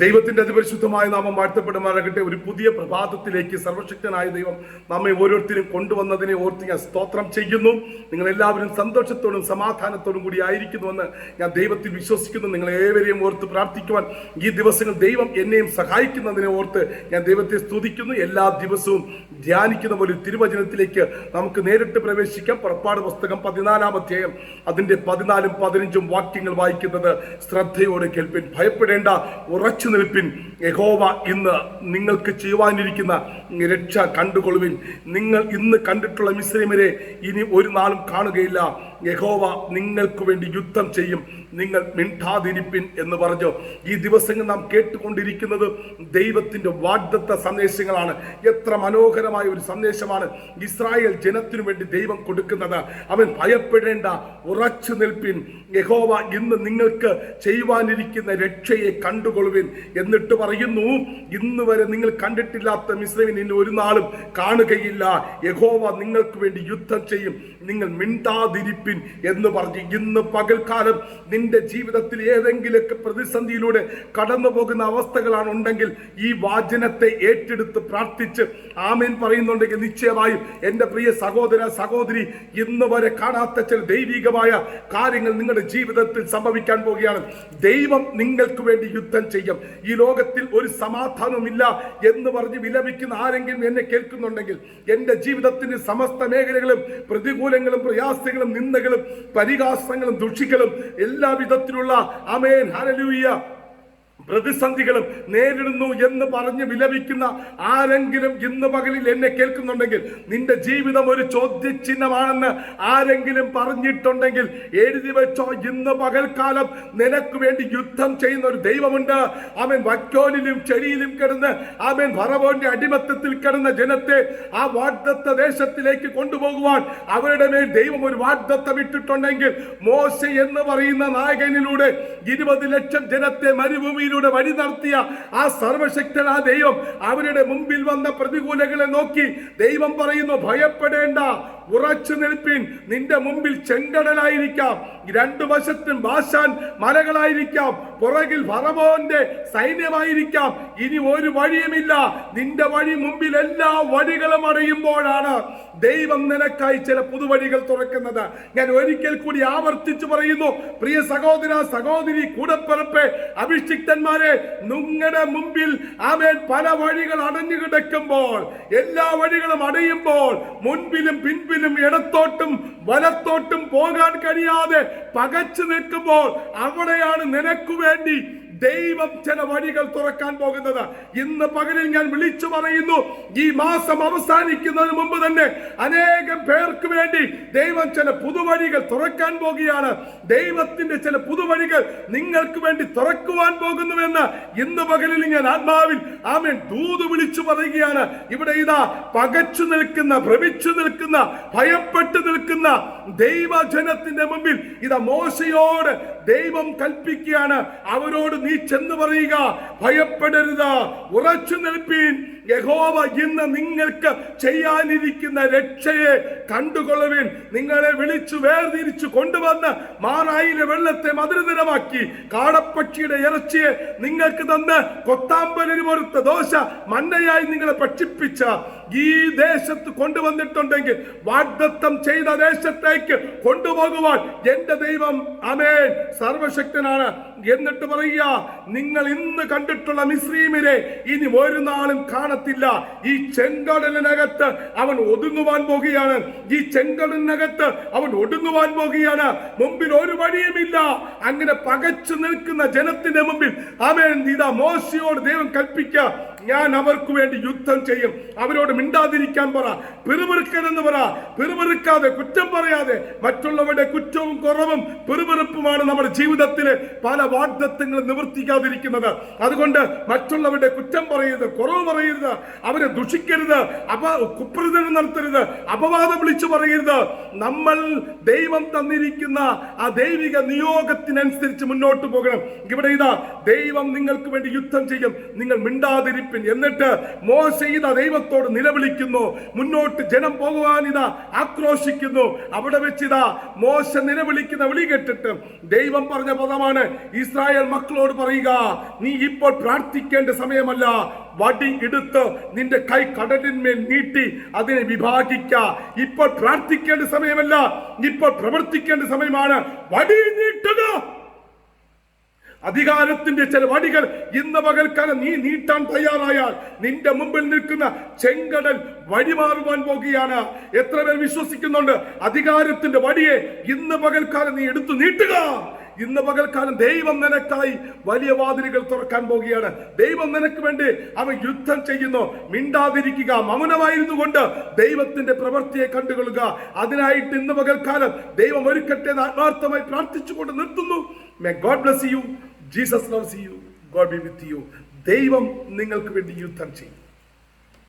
ദൈവത്തിന്റെ അതിപരിശുദ്ധമായ നാമം വാഴ്ത്തപ്പെടുമാറാകട്ടെ. ഒരു പുതിയ പ്രഭാതത്തിലേക്ക് സർവശക്തനായ ദൈവം നമ്മെ ഓരോരുത്തരും കൊണ്ടുവന്നതിനെ ഓർത്ത് ഞാൻ സ്തോത്രം ചെയ്യുന്നു. നിങ്ങൾ എല്ലാവരും സന്തോഷത്തോടും സമാധാനത്തോടും കൂടി ആയിരിക്കുന്നുവെന്ന് ഞാൻ ദൈവത്തിൽ വിശ്വസിക്കുന്നു. നിങ്ങൾ ഏവരെയും ഓർത്ത് പ്രാർത്ഥിക്കുവാൻ ഈ ദിവസങ്ങൾ ദൈവം എന്നെയും സഹായിക്കുന്നതിനെ ഓർത്ത് ഞാൻ ദൈവത്തെ സ്തുതിക്കുന്നു. എല്ലാ ദിവസവും ധ്യാനിക്കുന്ന ഒരു തിരുവചനത്തിലേക്ക് നമുക്ക് നേരിട്ട് പ്രവേശിക്കാം. പുറപ്പാട് പുസ്തകം പതിനാലാം അധ്യായം. അതിന്റെ പതിനാലും പതിനഞ്ചും വാക്യങ്ങൾ വായിക്കുന്നത് ശ്രദ്ധയോടെ കേൾപ്പിൻ. ഭയപ്പെടേണ്ട ഉറച്ചു നിൽപ്പിൻ. യഹോവ ഇന്ന് നിങ്ങൾക്ക് ചെയ്യുവാനിരിക്കുന്ന രക്ഷ കണ്ടുകൊള്ളുവിൻ. നിങ്ങൾ ഇന്ന് കണ്ടിട്ടുള്ള മിശ്രമരെ ഇനി ഒരു നാളും കാണുകയില്ല. യഹോവ നിങ്ങൾക്ക് വേണ്ടി യുദ്ധം ചെയ്യും. നിങ്ങൾ മിണ്ടാതിരിപ്പിൻ എന്ന് പറഞ്ഞു. ഈ ദിവസങ്ങൾ നാം കേട്ടുകൊണ്ടിരിക്കുന്നത് ദൈവത്തിന്റെ വാഗ്ദത്ത സന്ദേശങ്ങളാണ്. എത്ര മനോഹരമായ ഒരു സന്ദേശമാണ് ഇസ്രായേൽ ജനത്തിനു വേണ്ടി ദൈവം കൊടുക്കുന്നത്. അവൻ ഭയപ്പെടേണ്ട ഉറച്ചു നിൽപ്പിൻ. യഹോവ ഇന്ന് നിങ്ങൾക്ക് ചെയ്യുവാനിരിക്കുന്ന രക്ഷയെ കണ്ടുകൊള്ളുവിൻ എന്നിട്ട് പറയുന്നു ഇന്ന് വരെ നിങ്ങൾ കണ്ടിട്ടില്ലാത്ത മിശ്രവിൻ ഇനി ഒരു നാളും കാണുകയില്ല. യഹോവ നിങ്ങൾക്ക് വേണ്ടി യുദ്ധം ചെയ്യും. നിങ്ങൾ മിണ്ടാതിരിപ്പിൻ. എന്ന് പറഞ്ഞ് ഇന്ന് പകൽക്കാലം നിന്റെ ജീവിതത്തിൽ ഏതെങ്കിലുമൊക്കെ പ്രതിസന്ധിയിലൂടെ കടന്നു പോകുന്ന അവസ്ഥകളാണ് ഉണ്ടെങ്കിൽ ഈ വാചനത്തെ ഏറ്റെടുത്ത് പ്രാർത്ഥിച്ച് ആമേൻ പറയുന്നുണ്ടെങ്കിൽ നിശ്ചയമായും എന്റെ പ്രിയ സഹോദര സഹോദരി ഇന്ന് വരെ കാണാത്ത ചില ദൈവികമായ കാര്യങ്ങൾ നിങ്ങളുടെ ജീവിതത്തിൽ സംഭവിക്കാൻ പോവുകയാണ്. ദൈവം നിങ്ങൾക്ക് വേണ്ടി യുദ്ധം ചെയ്യും. ഈ ലോകത്തിൽ ഒരു സമാധാനവുമില്ല എന്ന് പറഞ്ഞ് വിലപിക്കുന്ന ആരെങ്കിലും എന്നെ കേൾക്കുന്നുണ്ടെങ്കിൽ എന്റെ ജീവിതത്തിന്റെ സമസ്ത മേഖലകളും പ്രതികൂലങ്ങളും പ്രയാസങ്ങളും പരിഹാസങ്ങളും ദുഷിക്കലും എല്ലാ വിധത്തിലുള്ള അമേൻ ഹരലൂയ പ്രതിസന്ധികളും നേരിടുന്നു എന്ന് പറഞ്ഞ് വിലപിക്കുന്ന ആരെങ്കിലും ഇന്ന് പകലിൽ എന്നെ കേൾക്കുന്നുണ്ടെങ്കിൽ നിന്റെ ജീവിതം ഒരു ചോദ്യചിഹ്നമാണെന്ന് ആരെങ്കിലും പറഞ്ഞിട്ടുണ്ടെങ്കിൽ എഴുതി വെച്ചോ. ഇന്ന് പകൽക്കാലം നിനക്ക് വേണ്ടി യുദ്ധം ചെയ്യുന്ന ഒരു ദൈവമുണ്ട്. അവൻ വക്കോലിലും ചെടിയിലും കിടന്ന് അവൻ ഭറവോന്റെ അടിമത്തത്തിൽ കിടന്ന ജനത്തെ ആ വാഗ്ദത്ത ദേശത്തിലേക്ക് കൊണ്ടുപോകുവാൻ അവരുടെ മേൽ ദൈവം ഒരു വാഗ്ദത്തം ഇട്ടിട്ടുണ്ടെങ്കിൽ മോശ എന്ന് പറയുന്ന നായകനിലൂടെ ഇരുപത് ലക്ഷം ജനത്തെ മരുഭൂമിയിൽ ഭൂമിയിലൂടെ വഴി നടത്തിയ ആ സർവശക്തനാ ദൈവം അവരുടെ മുമ്പിൽ വന്ന പ്രതികൂലങ്ങളെ നോക്കി ദൈവം പറയുന്നു ഭയപ്പെടേണ്ട ഉറച്ചു നിൽപ്പിൻ. നിന്റെ മുമ്പിൽ ചെങ്കടലായിരിക്കാം. രണ്ടു വശത്തും ബാശാൻ മലകളായിരിക്കാം. പുറകിൽ ഫറവോന്റെ സൈന്യമായിരിക്കാം. ഇനി ഒരു വഴിയുമില്ല. നിന്റെ വഴി മുമ്പിൽ എല്ലാ വഴികളും അടയുമ്പോഴാണ് ദൈവം നിനക്കായി ചില പുതുവഴികൾ തുറക്കുന്നത്. ഞാൻ ഒരിക്കൽ കൂടി ആവർത്തിച്ചു പറയുന്നു. പ്രിയ സഹോദര സഹോദരി കൂടപ്പിറപ്പ് അഭിഷിക്തന്മാരെ നിങ്ങളുടെ മുമ്പിൽ ആമേൻ പല വഴികൾ അടഞ്ഞു കിടക്കുമ്പോൾ എല്ലാ വഴികളും അടയുമ്പോൾ മുൻപിലും പിൻപിലും ഇടത്തോട്ടും വലത്തോട്ടും പോകാൻ കഴിയാതെ പകച്ചു നിൽക്കുമ്പോൾ അവിടെയാണ് നിനക്ക് വേണ്ടി ദൈവം ചില വഴികൾ തുറക്കാൻ പോകുന്നത്. ഇന്ന് പകലിൽ ഞാൻ വിളിച്ചു പറയുന്നു ഈ മാസം അവസാനിക്കുന്നതിന് മുമ്പ് തന്നെ അനേകം പേർക്ക് വേണ്ടി ദൈവം ചില പുതുവഴികൾ തുറക്കാൻ പോകുകയാണ്. ദൈവത്തിന്റെ ചില പുതുവഴികൾ നിങ്ങൾക്ക് വേണ്ടി തുറക്കുവാൻ പോകുന്നുവെന്ന് ഇന്ന് പകലിൽ ഞാൻ ആത്മാവിൽ ആമൻ ദൂത് വിളിച്ചു പറയുകയാണ്. ഇവിടെ ഇതാ പകച്ചു നിൽക്കുന്ന ഭ്രമിച്ചു നിൽക്കുന്ന ഭയപ്പെട്ടു നിൽക്കുന്ന ദൈവജനത്തിന്റെ മുമ്പിൽ ഇതാ മോശയോട് ദൈവം കൽപ്പിക്കുകയാണ്. അവരോട് നീ ചെന്ന് പറയുക ഭയപ്പെടരുത്. ഉറച്ചു നിൽപ്പീൻ. യഹോവ ഇന്ന് നിങ്ങൾക്ക് ചെയ്യാനിരിക്കുന്ന രക്ഷയെ കണ്ടുകൊള്ളുവിൻ. നിങ്ങളെ വിളിച്ചു വേർതിരിച്ചു കൊണ്ടുവന്ന് മാറായിലെ വെള്ളത്തെ മധുരതരമാക്കി കാടപ്പക്ഷിയുടെ ഇറച്ചിയെ നിങ്ങൾക്ക് തന്ന് കൊത്താമ്പലിന് പൊറുത്ത ദോശ മന്നയായി നിങ്ങളെ ഭക്ഷിപ്പിച്ച ഈ ദേശത്ത് കൊണ്ടുവന്നിട്ടുണ്ടെങ്കിൽ വാഗ്ദത്തം ചെയ്ത ദേശത്തേക്ക് കൊണ്ടുപോകുവാൻ എന്റെ ദൈവം അമേൻ സർവശക്തനാണ്. എന്നിട്ട് പറയുക നിങ്ങൾ ഇന്ന് കണ്ടിട്ടുള്ള മിസ്ലീമിനെ ഇനി ഒരു നാളും കാണത്തില്ല. ഈ ചെങ്കടലിനകത്ത് അവൻ ഒതുങ്ങുവാൻ പോകുകയാണ്. ഈ ചെങ്കടലിനകത്ത് അവൻ ഒടുങ്ങുവാൻ പോകുകയാണ്. മുമ്പിൽ ഒരു വഴിയുമില്ല. അങ്ങനെ പകച്ചു നിൽക്കുന്ന ജനത്തിന്റെ മുമ്പിൽ അവൻ ഇതാ മോശിയോട് ദൈവം കൽപ്പിക്കുക. ഞാൻ അവർക്ക് വേണ്ടി യുദ്ധം ചെയ്യും. അവരോട് മിണ്ടാതിരിക്കാൻ പറ. പിറുപിറുക്കരുന്ന് പറ. പിറുപിറുക്കാതെ കുറ്റം പറയാതെ മറ്റുള്ളവരുടെ കുറ്റവും കുറവും പിറുപിറുപ്പുമാണ് നമ്മുടെ ജീവിതത്തിലെ പല വാഗ്ദത്വങ്ങളും നിവർത്തിക്കാതിരിക്കുന്നത്. അതുകൊണ്ട് മറ്റുള്ളവരുടെ കുറ്റം പറയരുത് കുറവ് പറയരുത്. അവരെ ദുഷിക്കരുത് അപ കുപ്രചരണം നടത്തരുത് അപവാദം വിളിച്ചു പറയരുത്. നമ്മൾ ദൈവം തന്നിരിക്കുന്ന ആ ദൈവിക നിയോഗത്തിനനുസരിച്ച് മുന്നോട്ട് പോകണം. ഇവിടെ ഇതാ ദൈവം നിങ്ങൾക്ക് വേണ്ടി യുദ്ധം ചെയ്യും. നിങ്ങൾ മിണ്ടാതിരിപ്പിൻ ആയിരിപ്പിൻ എന്നിട്ട് മോശയിത ദൈവത്തോട് നിലവിളിക്കുന്നു. മുന്നോട്ട് ജനം പോകുവാൻ ഇതാ ആക്രോശിക്കുന്നു. അവിടെ വെച്ച് ഇതാ മോശ നിലവിളിക്കുന്ന വിളി കേട്ടിട്ട് ദൈവം പറഞ്ഞ പദമാണ് ഇസ്രായേൽ മക്കളോട് പറയുക നീ ഇപ്പോൾ പ്രാർത്ഥിക്കേണ്ട സമയമല്ല. വടി എടുത്ത് നിന്റെ കൈ കടലിന്മേൽ നീട്ടി അതിനെ വിഭാഗിക്ക. ഇപ്പോൾ പ്രാർത്ഥിക്കേണ്ട സമയമല്ല. ഇപ്പോൾ പ്രവർത്തിക്കേണ്ട സമയമാണ്. വടി നീട്ടുക. അധികാരത്തിന്റെ ചില വടികൾ ഇന്ന് പകൽക്കാലം നീ നീട്ടാൻ തയ്യാറായാൽ നിന്റെ മുമ്പിൽ നിൽക്കുന്ന ചെങ്കടൽ വഴിമാറുവാൻ പോകുകയാണ്. എത്ര പേർ വിശ്വസിക്കുന്നുണ്ട്? അധികാരത്തിന്റെ വടിയെ ഇന്ന് പകൽക്കാലം നീ എടുത്തു നീട്ടുക. ഇന്ന് പകൽക്കാലം ദൈവം നിനക്കായി വലിയ വാതിലുകൾ തുറക്കാൻ പോകുകയാണ്. ദൈവം നിനക്ക് വേണ്ടി അവൻ യുദ്ധം ചെയ്യുന്നു. മിണ്ടാതിരിക്കുക. മൗനമായിരുന്നു കൊണ്ട് ദൈവത്തിന്റെ പ്രവൃത്തിയെ കണ്ടുകൊള്ളുക. അതിനായിട്ട് ഇന്ന് പകൽക്കാലം ദൈവം ഒരുക്കട്ടെ ആത്മാർത്ഥമായി പ്രാർത്ഥിച്ചുകൊണ്ട് നിർത്തുന്നു. May God bless you Jesus loves you God be with you ദൈവം നിങ്ങൾക്ക് വേണ്ടി യുദ്ധം ചെയ്യും.